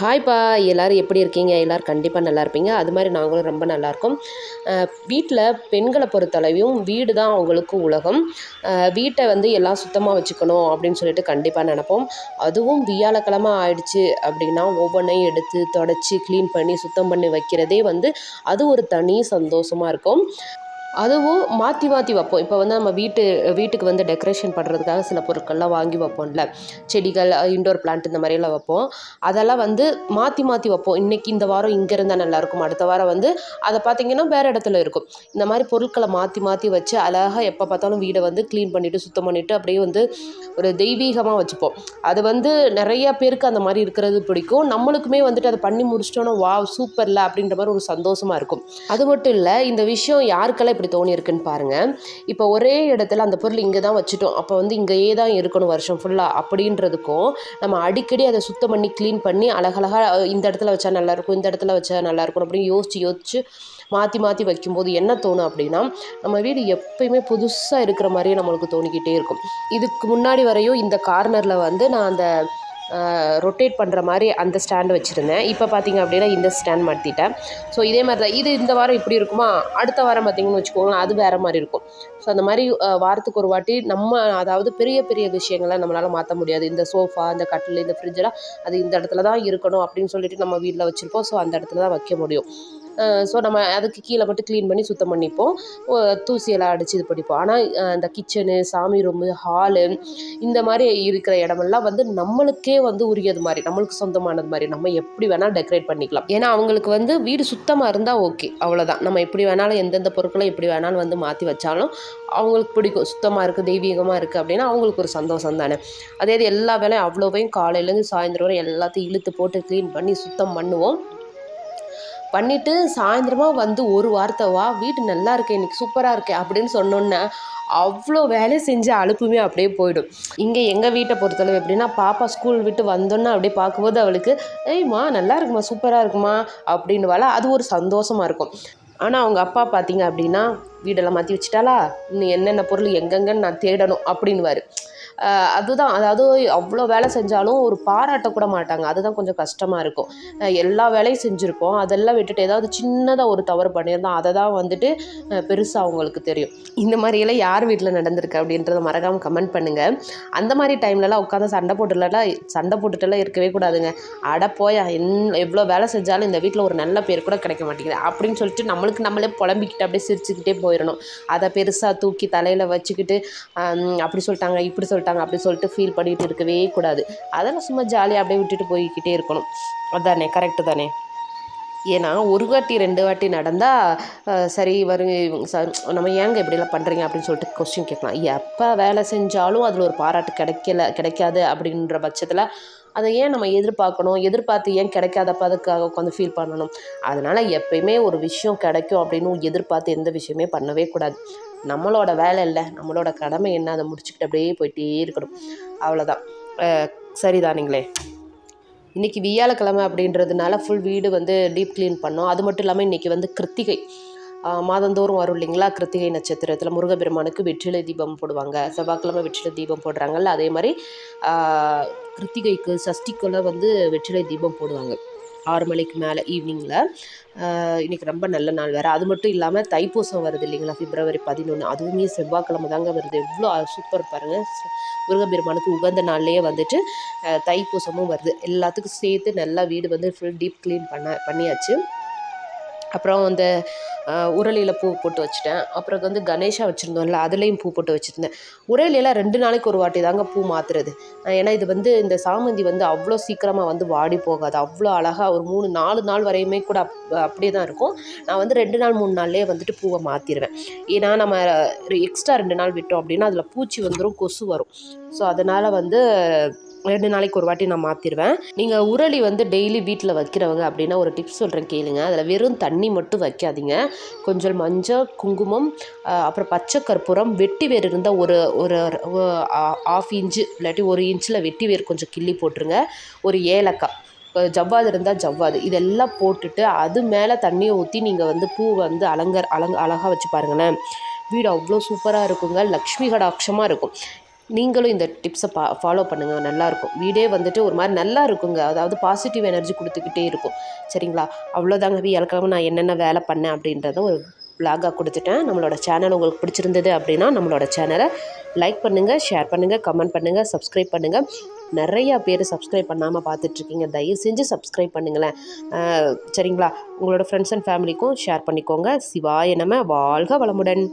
ஹாய்ப்பா எல்லோரும் எப்படி இருக்கீங்க? எல்லோரும் கண்டிப்பாக நல்லா இருப்பீங்க. அது மாதிரி நாங்களும் ரொம்ப நல்லாயிருக்கோம் வீட்டில் பெண்களை பொறுத்தளவையும் வீடு தான் அவங்களுக்கு உலகம். வீட்டை வந்து எல்லாம் சுத்தமாக வச்சுக்கணும் அப்படின்னு சொல்லிட்டு கண்டிப்பாக நினப்போம். அதுவும் வியாழக்கிழமை ஆயிடுச்சு அப்படின்னா ஒவ்வொன்றையும் எடுத்து தொடச்சி க்ளீன் பண்ணி சுத்தம் பண்ணி வைக்கிறதே வந்து அது ஒரு தனி சந்தோஷமாக இருக்கும். அதுவும் மாற்றி மாற்றி வைப்போம். இப்போ வந்து நம்ம வீட்டு வீட்டுக்கு வந்து டெக்கரேஷன் பண்ணுறதுக்காக சில பொருட்கள்லாம் வாங்கி வைப்போம்ல. செடிகள் இண்டோர் பிளான்ட் இந்த மாதிரியெல்லாம் வைப்போம். அதெல்லாம் வந்து மாற்றி மாற்றி வைப்போம். இன்றைக்கி இந்த வாரம் இங்கே இருந்தால் நல்லாயிருக்கும் அடுத்த வாரம் வந்து அதை பார்த்திங்கன்னா வேறு இடத்துல இருக்கும். இந்த மாதிரி பொருட்களை மாற்றி மாற்றி வச்சு அழகாக எப்போ பார்த்தாலும் வீடை வந்து க்ளீன் பண்ணிவிட்டு சுத்தம் பண்ணிவிட்டு அப்படியே வந்து ஒரு தெய்வீகமாக வச்சுப்போம். அது வந்து நிறைய பேருக்கு அந்த மாதிரி இருக்கிறது பிடிக்கும். நம்மளுக்குமே வந்துட்டு அதை பண்ணி முடிச்சிட்டோன்னா வா சூப்பரில் அப்படின்ற மாதிரி ஒரு சந்தோஷமாக இருக்கும். அது மட்டும் இல்லை இந்த விஷயம் யாருக்கெல்லாம் இப்படி தோணியிருக்குன்னு பாருங்கள் இப்போ ஒரே இடத்துல அந்த பொருள் இங்கே தான் வச்சுட்டோம். அப்போ வந்து இங்கேயே தான் இருக்கணும் வருஷம் ஃபுல்லாக அப்படின்றதுக்கும் நம்ம அடிக்கடி அதை சுத்தம் பண்ணி க்ளீன் பண்ணி அழகழகாக இந்த இடத்துல வச்சா நல்லாயிருக்கும் இந்த இடத்துல வச்சா நல்லாயிருக்கும் அப்படின்னு யோசித்து யோசித்து மாற்றி மாற்றி வைக்கும்போது என்ன தோணும் அப்படின்னா நம்ம வீடு எப்பயுமே புதுசாக இருக்கிற மாதிரியே நம்மளுக்கு தோணிக்கிட்டே இருக்கும். இதுக்கு முன்னாடி வரையும் இந்த கார்னரில் வந்து நான் அந்த ரொட்டேட் பண்ணுற மாதிரி அந்த ஸ்டாண்டு வச்சுருந்தேன். இப்போ பார்த்தீங்க அப்படின்னா இந்த ஸ்டாண்ட் மாற்றிட்டேன் ஸோ இதே மாதிரி தான் இது இந்த வாரம் இப்படி இருக்குமா? அடுத்த வாரம் பார்த்தீங்கன்னு வச்சுக்கோங்களேன் அது வேறு மாதிரி இருக்கும். ஸோ அந்த மாதிரி வாரத்துக்கு ஒரு வாட்டி நம்ம அதாவது பெரிய பெரிய விஷயங்களை நம்மளால் மாற்ற முடியாது. இந்த சோஃபா இந்த கட்டில் இந்த ஃப்ரிட்ஜெலாம் அது இந்த இடத்துல தான் இருக்கணும் அப்படின்னு சொல்லிட்டு நம்ம வீட்டில் வச்சுருப்போம். ஸோ அந்த இடத்துல தான் வைக்க முடியும். ஸோ நம்ம அதுக்கு கீழே மட்டும் க்ளீன் பண்ணி சுத்தம் பண்ணிப்போம். தூசியெல்லாம் அடித்து இது பண்ணிப்போம். ஆனால் இந்த கிச்சனு சாமி ரூமு ஹாலு இந்த மாதிரி இருக்கிற இடமெல்லாம் வந்து நம்மளுக்கே வந்து உரியது மாதிரி நம்மளுக்கு சொந்தமானது மாதிரி நம்ம எப்படி வேணால் டெக்கரேட் பண்ணிக்கலாம். ஏன்னா அவங்களுக்கு வந்து வீடு சுத்தமாக இருந்தால் ஓகே அவ்வளோதான் நம்ம எப்படி வேணாலும் எந்தெந்த பொருட்களை எப்படி வேணாலும் வந்து மாற்றி வச்சாலும் அவங்களுக்கு பிடிக்கும். சுத்தமாக இருக்குது தெய்வீகமாக இருக்குது அப்படின்னா அவங்களுக்கு ஒரு சந்தோஷம் தானே. அதே இது எல்லா வேலையும் அவ்வளோவையும் காலையிலேருந்து சாயந்தரம் வரை எல்லாத்தையும் இழுத்து போட்டு க்ளீன் பண்ணி சுத்தம் பண்ணுவோம். பண்ணிவிட்டு சாயந்தரமாக வந்து ஒரு வார்த்தை வா வீடு நல்லா இருக்கே இன்றைக்கி சூப்பராக இருக்கே அப்படின்னு சொன்னோன்னே அவ்வளோ வேலையை செஞ்சு அலுப்புமே அப்படியே போயிடும். இங்கே எங்கள் வீட்டை பொறுத்தளவு எப்படின்னா பாப்பா ஸ்கூல் விட்டு வந்தோன்னே அப்படியே பார்க்கும்போது அவளுக்கு ஏய்மா நல்லா இருக்குமா சூப்பராக இருக்குமா? அப்படின்னு வாழ அது ஒரு சந்தோஷமாக இருக்கும். ஆனால் அவங்க அப்பா பார்த்தீங்க அப்படின்னா வீடெல்லாம் மாற்றி வச்சுட்டாளா? இன்னும் என்னென்ன பொருள் எங்கெங்கன்னு நான் தேடணும் அப்படின்னுவார். அதுதான். அதாவது அவ்வளோ வேலை செஞ்சாலும் ஒரு பாராட்டக்கூட மாட்டாங்க. அதுதான் கொஞ்சம் கஷ்டமாக இருக்கும். எல்லா வேலையும் செஞ்சுருப்போம் அதெல்லாம் விட்டுட்டு ஏதாவது சின்னதாக ஒரு தவறு பண்ணியிருந்தோம் அதை தான் வந்துட்டு பெருசாக அவங்களுக்கு தெரியும். இந்த மாதிரியெல்லாம் யார் வீட்டில் நடந்திருக்கு அப்படின்றத மறக்காமல் கமெண்ட் பண்ணுங்கள் அந்த மாதிரி டைம்லலாம் உட்காந்து சண்டை போட்டுலாம் சண்டை போட்டுட்டுலாம் இருக்கவே கூடாதுங்க. அட போயா என் எவ்வளோ வேலை செஞ்சாலும் இந்த வீட்டில் ஒரு நல்ல பேர் கூட கிடைக்க மாட்டேங்குது. அப்படின்னு சொல்லிட்டு நம்மளுக்கு நம்மளே புலம்பிக்கிட்டு அப்படியே சிரிச்சுக்கிட்டே போயிடணும். அதை பெருசாக தூக்கி தலையில் வச்சுக்கிட்டு அப்படி சொல்லிட்டாங்க இப்படி சொல்லிட்டாங்க. அப்படி சொல்லிட்டு ஃபீல் பண்ணிட்டு இருக்கவே கூடாது. அதெல்லாம் சும்மா ஜாலியாக அப்படியே விட்டுட்டு போய்கிட்டே இருக்கணும். அதானே கரெக்டு தானே? ஏன்னா ஒரு வாட்டி ரெண்டு வாட்டி நடந்தால் சரி வரும் இவங்க ச- நம்ம ஏங்க இப்படிலாம் பண்ணுறீங்க அப்படின்னு சொல்லிட்டு கொஸ்டின் கேட்கலாம். எப்போ வேலை செஞ்சாலும் அதில் ஒரு பாராட்டு கிடைக்கல கிடைக்காது அப்படின்ற பட்சத்தில் அதை ஏன் நம்ம எதிர்பார்க்கணும்? எதிர்பார்த்து ஏன் கிடைக்காதப்ப அதுக்காக உட்காந்து ஃபீல் பண்ணணும்? அதனால் எப்பயுமே ஒரு விஷயம் கிடைக்கும் அப்படின்னு எதிர்பார்த்து எந்த விஷயமே பண்ணவே கூடாது. நம்மளோட வேலை இல்லை நம்மளோட கடமை என்ன அதை முடிச்சுக்கிட்டு அப்படியே போயிட்டே இருக்கணும். அவ்வளோதான் சரிதானுங்களே. இன்றைக்கி வியாழக்கிழமை அப்படின்றதுனால ஃபுல் வீடு வந்து டீப் க்ளீன் பண்ணோம். அது மட்டும் இல்லாமல் இன்றைக்கி வந்து கிருத்திகை. மாதந்தோறும் வரும் இல்லைங்களா? கிருத்திகை நட்சத்திரத்தில் முருகப்பெருமானுக்கு வெற்றிலை தீபம் போடுவாங்க. செவ்வாய்க்கிழமை வெற்றிலை தீபம் போடுறாங்கல்ல அதே மாதிரி கிருத்திகைக்கு சஷ்டிக்கெல்லாம் வந்து வெற்றிலை தீபம் போடுவாங்க. ஆறு மணிக்கு மேலே ஈவினிங்கில் இன்றைக்கி ரொம்ப நல்ல நாள் வேறு. அது மட்டும் இல்லாமல் தைப்பூசம் வருது இல்லைங்களா பிப்ரவரி பதினொன்று அதுவுமே செவ்வாய்க்கிழமை தாங்க வருது. எவ்வளோ சூப்பர் பாருங்கள் முருகப்பெருமானுக்கு உகந்த நாள்லேயே வந்துட்டு தைப்பூசமும் வருது. எல்லாத்துக்கும் சேர்த்து நல்லா வீடு வந்து ஃபுல் டீப் க்ளீன் பண்ண பண்ணியாச்சு. அப்புறம் அந்த உரலியில் பூ போட்டு வச்சுட்டேன். அப்புறம் வந்து கணேஷா வச்சுருந்தோம்ல அதுலேயும் பூ போட்டு வச்சுருந்தேன். உரலியெல்லாம் ரெண்டு நாளைக்கு ஒரு வாட்டி தாங்க பூ மாற்றுறது ஏன்னா இது வந்து இந்த சாமந்தி வந்து அவ்வளோ சீக்கிரமாக வந்து வாடி போகாது. அவ்வளோ அழகாக ஒரு மூணு நாலு நாள் வரையுமே கூட அப் அப்படியே தான் இருக்கும். நான் வந்து ரெண்டு நாள் மூணு நாள்லேயே வந்துட்டு பூவை மாற்றிடுவேன் ஏன்னா நம்ம எக்ஸ்ட்ரா ரெண்டு நாள் விட்டோம் அப்படின்னா அதில் பூச்சி வந்துடும் கொசு வரும். ஸோ அதனால் வந்து ரெண்டு நாளைக்கு ஒரு வாட்டி நான் மாற்றிடுவேன் நீங்கள் உரளி வந்து டெய்லி வீட்டில் வைக்கிறவங்க அப்படின்னா ஒரு டிப்ஸ் சொல்கிறேன் கேளுங்க. அதில் வெறும் தண்ணி மட்டும் வைக்காதீங்க. கொஞ்சம் மஞ்சள் குங்குமம் அப்புறம் பச்சை கற்பூரம் வெட்டி வேர் இருந்தால் ஒரு ஒரு ஆஃப் இன்ச்சு இல்லாட்டி ஒரு இன்ச்சில் வெட்டி வேர் கொஞ்சம் கிள்ளி போட்டுருங்க. ஒரு ஏலக்காய் ஜவ்வாது இருந்தால் ஜவ்வாது. இதெல்லாம் போட்டுட்டு அது மேலே தண்ணியை ஊற்றி நீங்கள் வந்து பூ வந்து அலங்கர் அலங்க அழகாக வச்சு பாருங்களேன். வீடு அவ்வளோ சூப்பராக இருக்குங்க. லக்ஷ்மி கடாட்சமாக இருக்கும். நீங்களும் இந்த டிப்ஸை பா ஃபாலோ பண்ணுங்கள் நல்லாயிருக்கும் வீடே வந்துட்டு ஒரு மாதிரி நல்லா இருக்குங்க அதாவது பாசிட்டிவ் எனர்ஜி கொடுத்துக்கிட்டே இருக்கும். சரிங்களா? அவ்வளோதாங்க. வியாழக்கிழமை நான் என்னென்ன வேலை பண்ணேன் அப்படின்றத ஒரு பிளாகாக கொடுத்துட்டேன். நம்மளோட சேனல் உங்களுக்கு பிடிச்சிருந்தது அப்படின்னா நம்மளோட சேனலை லைக் பண்ணுங்கள் ஷேர் பண்ணுங்கள் கமெண்ட் பண்ணுங்கள் சப்ஸ்கிரைப் பண்ணுங்கள் நிறையா பேர் சப்ஸ்கிரைப் பண்ணாமல் பார்த்துட்ருக்கீங்க தயவு செஞ்சு சப்ஸ்கிரைப் பண்ணுங்களேன். சரிங்களா? உங்களோட ஃப்ரெண்ட்ஸ் அண்ட் ஃபேமிலிக்கும் ஷேர் பண்ணிக்கோங்க. சிவாய நம்ம வாழ்க வளமுடன்.